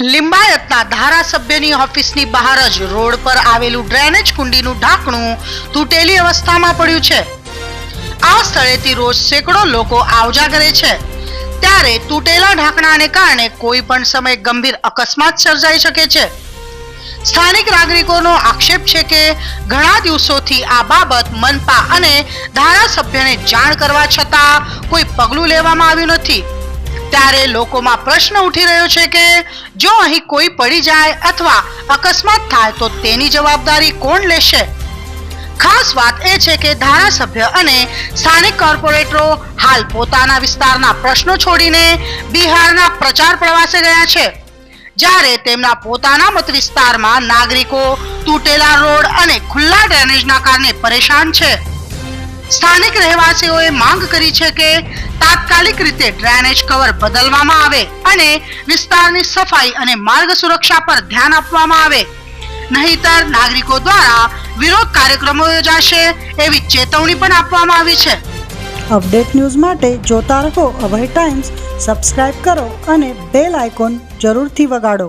લિંબાયતના ધારાસભ્યની ઓફિસની બહાર જ રોડ પર આવેલું ડ્રેનેજ કુંડીનું ઢાંકણું તૂટેલી અવસ્થામાં પડ્યું છે. આ સ્થળેથી રોજ સેંકડો લોકો આવજા કરે છે. ત્યારે તૂટેલા ઢાંકણાને કારણે કોઈ પણ સમયે ગંભીર અકસ્માત સર્જાઈ શકે છે. સ્થાનિક નાગરિકોનો આક્ષેપ છે કે ઘણા દિવસોથી આ બાબત મનપા અને ધારાસભ્યને જાણ કરવા છતાં કોઈ પગલું લેવામાં આવ્યું નથી. ત્યારે લોકોમાં પ્રશ્ન ઉઠી રહ્યો છે કે જો અહીં કોઈ પડી જાય અથવા અકસ્માત થાય તો તેની જવાબદારી કોણ લેશે? ખાસ વાત એ છે કે ધારાસભ્ય અને સ્થાનિક કોર્પોરેટરો હાલ પોતાના વિસ્તારના પ્રશ્નો છોડીને બિહારના પ્રચાર પ્રવાસે ગયા છે. જ્યારે તેમના પોતાના મત વિસ્તારમાં નાગરિકો, તૂટેલા રોડ અને ખુલ્લા ડ્રેનેજના કારણે પરેશાન છે. સ્થાનિક રહેવાસીઓએ માંગ કરી છે કે તાત્કાલિક રીતે ડ્રેનેજ કવર બદલવામાં આવે અને વિસ્તારની સફાઈ અને માર્ગ સુરક્ષા પર ધ્યાન આપવામાં આવે. નહીતર નાગરિકો દ્વારા વિરોધ કાર્યક્રમો યોજાશે એવી ચેતવણી પણ આપવામાં આવી છે. અપડેટ ન્યૂઝ માટે જોતા રહો અભય ટાઈમ્સ, સબસ્ક્રાઇબ કરો અને બેલ આઇકોન જરૂરથી વગાડો.